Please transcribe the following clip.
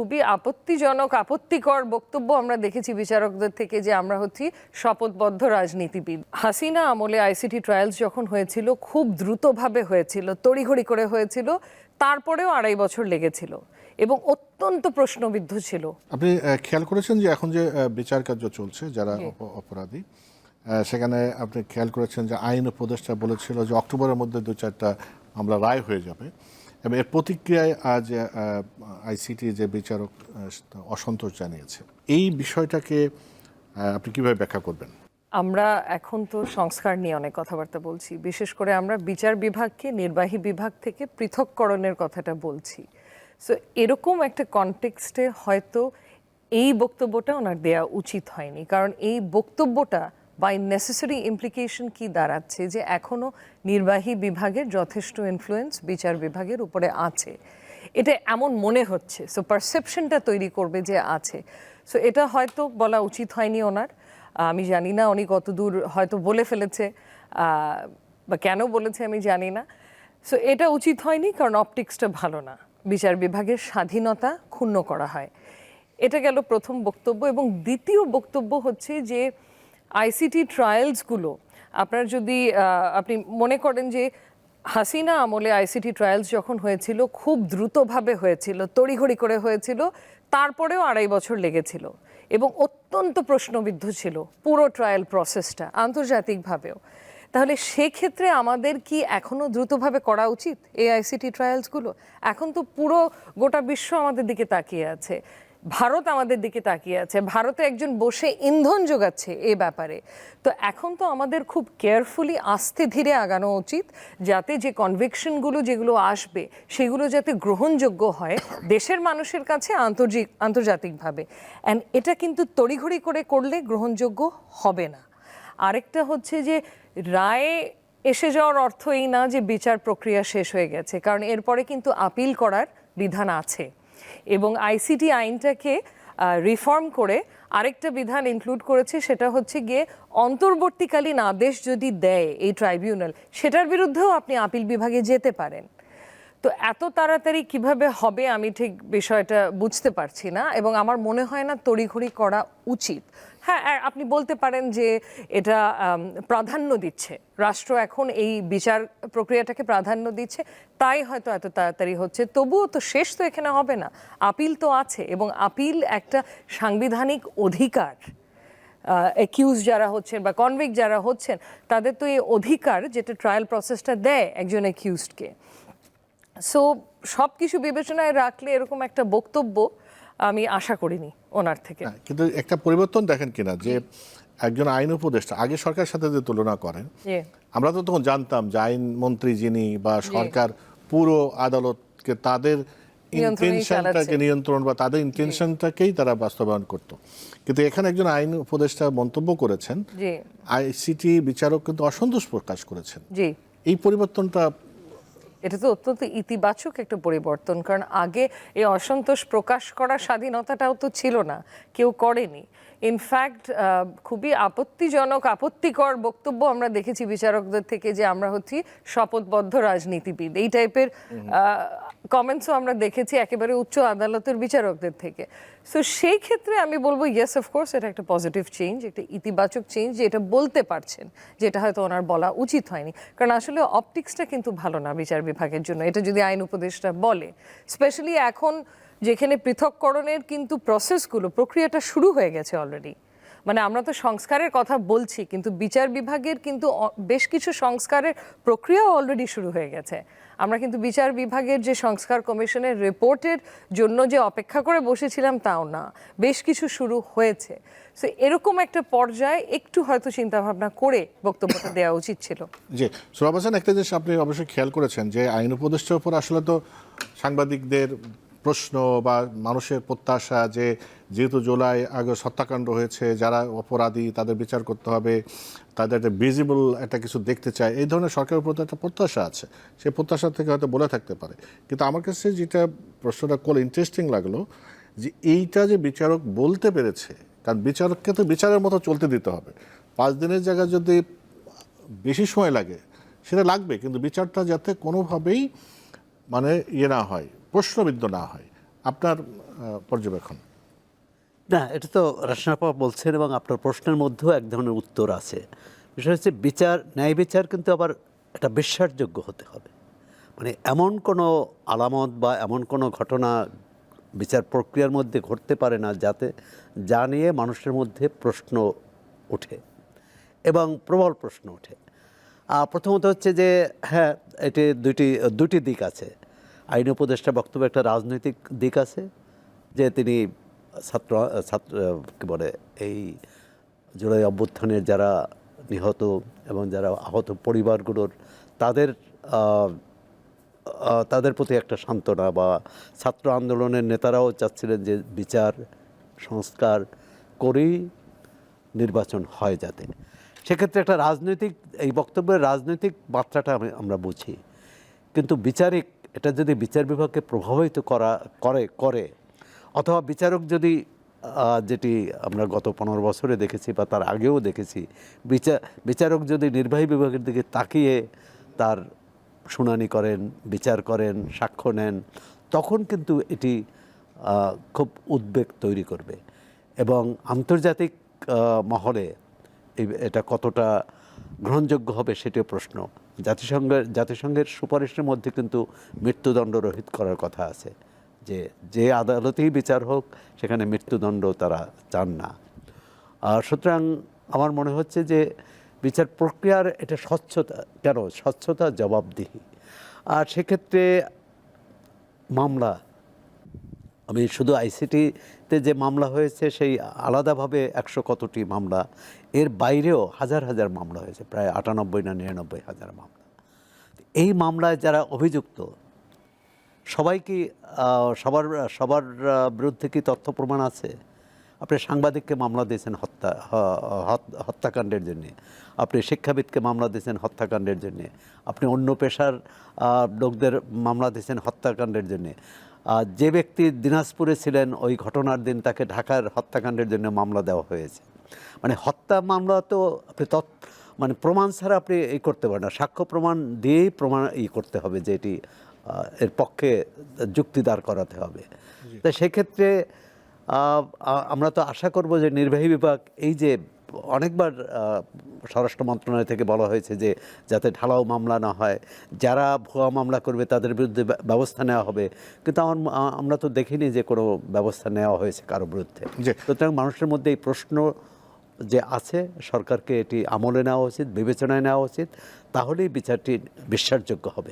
খুবই আপত্তিজনক আপত্তিকর বক্তব্য আমরা দেখেছি বিচারকদের থেকে যে আমরা হচ্ছি শপথবদ্ধ রাজনীতিবিদ। হাসিনা আমলে আইসিটি ট্রায়ালস যখন হয়েছিল খুব দ্রুতভাবে হয়েছিল তড়িঘড়ি করে হয়েছিল তারপরেও আড়াই বছর লেগেছিল এবং অত্যন্ত প্রশ্নবিদ্ধ ছিল। আপনি খেয়াল করেছেন যে এখন যে বিচার কার্য চলছে যারা অপরাধী সেখানে আপনি খেয়াল করেছেন যে আইন উপদেষ্টা বলেছিল যে অক্টোবরের মধ্যে দু চারটা মামলা রায় হয়ে যাবে। এবং এর প্রতিক্রিয়ায় আজ আইসিটি যে বিচারক অসন্তোষ জানিয়েছে। এই বিষয়টাকে আপনি কীভাবে ব্যাখ্যা করবেন? আমরা এখন তো সংস্কার নিয়ে অনেক কথাবার্তা বলছি। বিশেষ করে আমরা বিচার বিভাগকে, নির্বাহী বিভাগ থেকে পৃথককরণের কথাটা বলছি। সো এরকম একটা কনটেক্সটে হয়তো এই বক্তব্যটা ওনার দেয়া উচিত হয়নি। কারণ এই বক্তব্যটা বাই নেসেসারি ইমপ্লিকেশন কি দাঁড়াচ্ছে যে এখনও নির্বাহী বিভাগের যথেষ্ট ইনফ্লুয়েন্স বিচার বিভাগের উপরে আছে? এটা এমন মনে হচ্ছে সো পারসেপশনটা তৈরি করবে যে আছে। সো এটা হয়তো বলা উচিত হয়নি ওনার। আমি জানি না উনি কতদূর হয়তো বলে ফেলেছে বা কেন বলেছে আমি জানি না। সো এটা উচিত হয়নি কারণ অপটিক্সটা ভালো না। বিচার বিভাগের স্বাধীনতা ক্ষুণ্ণ করা হয়। এটা গেল প্রথম বক্তব্য এবং দ্বিতীয় বক্তব্য হচ্ছে যে আইসিটি ট্রায়ালসগুলো, আপনার যদি আপনি মনে করেন যে হাসিনা আমলে আইসিটি ট্রায়ালস যখন হয়েছিল, খুব দ্রুতভাবে হয়েছিল, তড়িঘড়ি করে হয়েছিল, তারপরেও আড়াই বছর লেগেছিল এবং অত্যন্ত প্রশ্নবিদ্ধ ছিল পুরো ট্রায়াল প্রসেসটা আন্তর্জাতিকভাবেও। তাহলে সেক্ষেত্রে আমাদের কি এখনও দ্রুতভাবে করা উচিত এই আইসিটি ট্রায়ালসগুলো? এখন তো পুরো গোটা বিশ্ব আমাদের দিকে তাকিয়ে আছে। ভারত আমাদের দিকে তাকিয়ে আছে, ভারতে একজন বসে ইন্ধন যোগাচ্ছে এ ব্যাপারে। তো এখন তো আমাদের খুব কেয়ারফুলি আস্তে ধীরে আগানো উচিত, যাতে যে কনভিকশনগুলো যেগুলো আসবে, সেগুলো যাতে গ্রহণযোগ্য হয় দেশের মানুষের কাছে আন্তর্জাতিক আন্তর্জাতিকভাবে। অ্যান্ড এটা কিন্তু তড়িঘড়ি করে করলে গ্রহণযোগ্য হবে না। আরেকটা হচ্ছে যে, রায়ে এসে যাওয়ার অর্থ এই না যে বিচার প্রক্রিয়া শেষ হয়ে গেছে, কারণ এরপরে কিন্তু আপিল করার বিধান আছে। এবং আইসিটি আইনটাকে রিফর্ম করে আরেকটা বিধান ইনক্লুড করেছে, সেটা হচ্ছে গিয়ে অন্তর্বর্তীকালীন আদেশ যদি দেয় এই ট্রাইব্যুনাল সেটার বিরুদ্ধেও আপনি আপিল বিভাগে যেতে পারেন। তো এত তাড়াতাড়ি কীভাবে হবে আমি ঠিক বিষয়টা বুঝতে পারছি না এবং আমার মনে হয় না তড়িঘড়ি করা উচিত। হ্যাঁ আপনি বলতে পারেন যে এটা প্রাধান্য দিচ্ছে। রাষ্ট্র এখন এই বিচার প্রক্রিয়াটাকে প্রাধান্য দিচ্ছে, তাই হয়তো এত তাড়াতাড়ি হচ্ছে। তবুও তো শেষ তো এখানে হবে না। আপিল তো আছে এবং আপিল একটা সাংবিধানিক অধিকার। অ্যাকিউজ যারা হচ্ছেন বা কনভিক যারা হচ্ছেন, তাদের তো এই অধিকার যেটা ট্রায়াল প্রসেসটা দেয় একজন অ্যাকিউজডকে সো সব কিছু বিবেচনায় রাখলে এরকম একটা বক্তব্য আমি আশা করিনি ওনার থেকে। হ্যাঁ, কিন্তু একটা পরিবর্তন দেখেন কিনা যে একজন আইন উপদেষ্টা আগে সরকারের সাথে যে তুলনা করেন আমরা তো তখন জানতাম যে আইন মন্ত্রী যিনি বা সরকার পুরো আদালতকে তাদের ইনটেনশনটাকে নিয়ন্ত্রণ বা তাদের ইনটেনশনটাকেই তারা বাস্তবায়ন করত। কিন্তু এখানে একজন আইন উপদেষ্টা মন্তব্য করেছেন আইসিটি বিচারক কিন্তু অসন্তোষ প্রকাশ করেছেন। এই পরিবর্তনটা এটা তো অত্যন্ত ইতিবাচক একটা পরিবর্তন, কারণ আগে এই অসন্তোষ প্রকাশ করার স্বাধীনতাটাও তো ছিল না, কেউ করেনি। ইনফ্যাক্ট খুবই আপত্তিজনক আপত্তিকর বক্তব্য আমরা দেখেছি বিচারকদের থেকে যে আমরা হচ্ছি শপথবদ্ধ রাজনীতিবিদ। এই টাইপের কমেন্টসও আমরা দেখেছি একেবারে উচ্চ আদালতের বিচারকদের থেকে। সো সেই ক্ষেত্রে আমি বলব ইয়েস অফকোর্স এটা একটা পজিটিভ চেঞ্জ একটা ইতিবাচক চেঞ্জ যে এটা বলতে পারছেন যেটা হয়তো ওনার বলা উচিত হয়নি। কারণ আসলে অপটিক্সটা কিন্তু ভালো না বিচার বিভাগের জন্য। এটা যদি আইন উপদেষ্টা বলে স্পেশালি এখন যেখানে পৃথককরণের কিন্তু প্রসেসগুলো প্রক্রিয়াটা শুরু হয়ে গেছে অলরেডি মানে আমরা তো সংস্কারের কথা বলছি কিন্তু বিচার বিভাগের কিন্তু বেশ কিছু সংস্কারের প্রক্রিয়াও অলরেডি শুরু হয়ে গেছে। আমরা কিন্তু বিচার বিভাগের যে সংস্কার কমিশনের রিপোর্টের জন্য যে অপেক্ষা করে বসেছিলাম তাও না বেশ কিছু শুরু হয়েছে। সো এরকম একটা পর্যায়ে একটু হয়তো চিন্তাভাবনা করে বক্তব্যটা দেওয়া উচিত ছিল। যে সোহাব হাসান একটা জিনিস আপনি অবশ্যই খেয়াল করেছেন যে আইন উপদেষ্টার উপর আসলে তো সাংবাদিকদের প্রশ্ন বা মানুষের প্রত্যাশা যে যেহেতু জুলাই আগে হত্যাকাণ্ড হয়েছে, যারা অপরাধী তাদের বিচার করতে হবে, তাদের একটা ভিজিবল একটা কিছু দেখতে চায়, এই ধরনের সরকারের প্রতি একটা প্রত্যাশা আছে। সেই প্রত্যাশা থেকে হয়তো বলে থাকতে পারে। কিন্তু আমার কাছে যেটা প্রশ্নটা কোল ইন্টারেস্টিং লাগল যে এইটা যে বিচারক বলতে পেরেছে কারণ বিচারককে তো বিচারের মতো চলতে দিতে হবে। পাঁচ দিনের জায়গায় যদি বেশি সময় লাগে, সেটা লাগবে, কিন্তু বিচারটা যাতে কোনোভাবেই মানে ইয়ে না হয়। প্রশ্নবিদ্ধ না হয়। আপনার পর্যবেক্ষণ। না, এটা তো রাসনাপা বলছেন এবং আপনার প্রশ্নের মধ্যেও এক ধরনের উত্তর আছে। বিষয় হচ্ছে বিচার, ন্যায় বিচার কিন্তু আবার একটা বিশ্বাসযোগ্য হতে হবে। মানে এমন কোনো আলামত বা এমন কোনো ঘটনা বিচার প্রক্রিয়ার মধ্যে ঘটতে পারে না যাতে যা নিয়ে মানুষের মধ্যে প্রশ্ন ওঠে এবং প্রবল প্রশ্ন ওঠে। প্রথমত হচ্ছে যে হ্যাঁ এটি দুইটি দুটি দিক আছে। আইন উপদেষ্টা বক্তব্য একটা রাজনৈতিক দিক আছে যে তিনি ছাত্র ছাত্র, কী বলে, এই জুলাই অভ্যুত্থানের যারা নিহত এবং যারা আহত পরিবারগুলোর, তাদের তাদের প্রতি একটা সান্ত্বনা বা ছাত্র আন্দোলনের নেতারাও চাচ্ছিলেন যে বিচার, সংস্কার করেই নির্বাচন হয় যাতে। সেক্ষেত্রে একটা রাজনৈতিক, এই বক্তব্যের রাজনৈতিক মাত্রাটা আমি, আমরা বুঝি। কিন্তু বিচারিক এটা যদি বিচার বিভাগকে প্রভাবিত করা, করে করে, অথবা বিচারক যদি যেটি আমরা গত পনেরো বছরে দেখেছি বা তার আগেও দেখেছি বিচার বিচারক যদি নির্বাহী বিভাগের দিকে তাকিয়ে তার শুনানি করেন, বিচার করেন, সাক্ষ্য নেন, তখন কিন্তু এটি খুব উদ্বেগ তৈরি করবে। এবং আন্তর্জাতিক মহলে এটা কতটা গ্রহণযোগ্য হবে সেটিও প্রশ্ন। জাতিসংঘের জাতিসংঘের সুপারিশের মধ্যে কিন্তু মৃত্যুদণ্ড রহিত করার কথা আছে। যে যে আদালতেই বিচার হোক, সেখানে মৃত্যুদণ্ড তারা চান না। আর সুতরাং আমার মনে হচ্ছে যে বিচার প্রক্রিয়ার এটা স্বচ্ছতা, কেন? স্বচ্ছতা জবাবদিহি। আর সেক্ষেত্রে মামলা, আমি শুধু আইসিটিতে যে মামলা হয়েছে, সেই আলাদাভাবে একশো কতটি মামলা। এর বাইরেও হাজার হাজার মামলা হয়েছে, প্রায় আটানব্বই না নিরানব্বই হাজার মামলা। এই মামলায় যারা অভিযুক্ত, সবাই কি সবার সবার বিরুদ্ধে কি তথ্য প্রমাণ আছে? আপনি সাংবাদিককে মামলা দিয়েছেন হত্যা হত্যাকাণ্ডের জন্যে। আপনি শিক্ষাবিদকে মামলা দিয়েছেন হত্যাকাণ্ডের জন্যে। আপনি অন্য পেশার লোকদের মামলা দিয়েছেন হত্যাকাণ্ডের জন্যে। যে ব্যক্তি দিনাজপুরে ছিলেন ওই ঘটনার দিন তাকে ঢাকার হত্যাকাণ্ডের জন্য মামলা দেওয়া হয়েছে। মানে হত্যা মামলা তো আপনি তৎ মানে প্রমাণ ছাড়া আপনি এই করতে পারেন না। সাক্ষ্য প্রমাণ দিয়েই প্রমাণ ই করতে হবে যে এটি এর পক্ষে যুক্তি দাঁড় করাতে হবে। তাই সেক্ষেত্রে আমরা তো আশা করব যে নির্বাহী বিভাগ এই যে অনেকবার স্বরাষ্ট্র মন্ত্রণালয় থেকে বলা হয়েছে যে যাতে ঢালাও মামলা না হয় যারা ভুয়া মামলা করবে তাদের বিরুদ্ধে ব্যবস্থা নেওয়া হবে। কিন্তু আমার আমরা তো দেখিনি যে কোনো ব্যবস্থা নেওয়া হয়েছে কারও বিরুদ্ধে। সুতরাং মানুষের মধ্যে এই প্রশ্ন যে আছে সরকারকে এটি আমলে নেওয়া উচিত বিবেচনায় নেওয়া উচিত তাহলেই বিচারটি বিশ্বাসযোগ্য হবে।